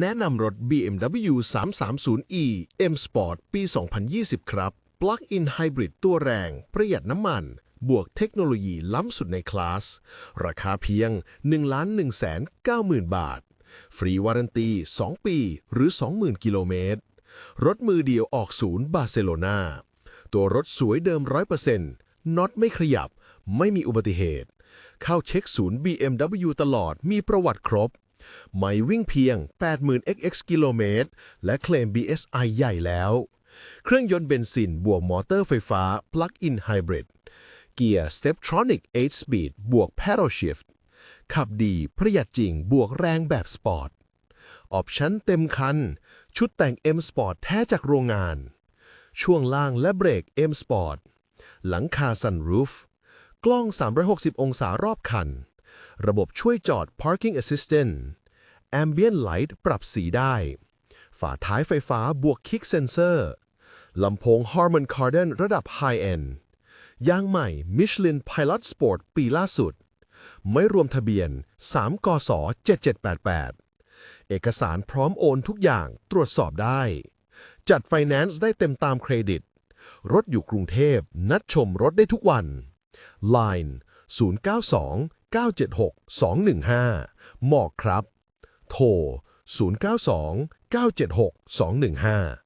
แนะนำรถ BMW 330e M Sport ปี 2020 ครับ Plug-in Hybrid ตัวแรง ประหยัดน้ำมัน บวกเทคโนโลยีล้ำสุดในคลาส ราคาเพียง 1,190,000 บาท ฟรีวารันตี 2 ปีหรือ 20,000 กิโลเมตร รถมือเดียวออกศูนย์บาร์เซโลนาตัวรถสวยเดิม 100%น็อตไม่ขยับ ไม่มีอุบัติเหตุ เข้าเช็คศูนย์ BMW ตลอดมีประวัติครบ ไม่วิ่งเพียง 80,000 xx กิโลเมตร และเคลม BSI ใหญ่แล้ว เครื่องยนต์เบนซินบวกมอเตอร์ไฟฟ้า Plug-in Hybrid เกียร์ Steptronic 8 Speed บวก Paddle Shift ขับดีประหยัดจริงบวกแรงแบบสปอร์ต ออปชั่นเต็มคัน ชุดแต่ง M Sport แท้จากโรงงาน ช่วงล่างและเบรก M Sport หลังคา Sunroof กล้อง 360 องศารอบคัน ระบบช่วยจอด Parking Assistant Ambient Light ปรับสีได้ ฝาท้ายไฟฟ้าบวก Kick Sensor ลำโพง Harman Kardon ระดับ High End ยางใหม่ Michelin Pilot Sport ปีล่าสุด ไม่รวมทะเบียน 3กศ7788 เอกสารพร้อมโอนทุกอย่างตรวจสอบได้ จัดไฟแนนซ์ได้เต็มตามเครดิต รถอยู่กรุงเทพ นัดชมรถได้ทุกวัน Line 092 976 215 หมอกครับ โทร 092 976 215